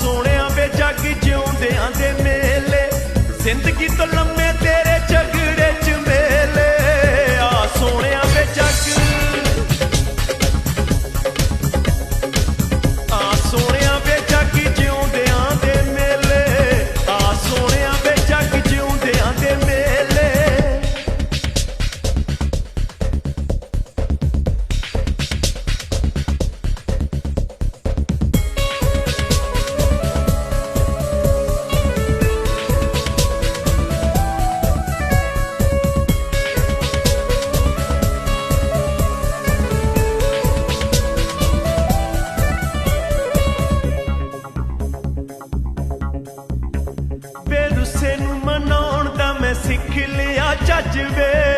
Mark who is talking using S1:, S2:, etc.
S1: ਸੋਹਣਿਆਂ ਵੇ ਜੱਗ ਜਿਉਂਦਿਆਂ ਦੇ ਮੇਲੇ। ਜ਼ਿੰਦਗੀ ਤੋਂ ਲੰਮੀ judgment.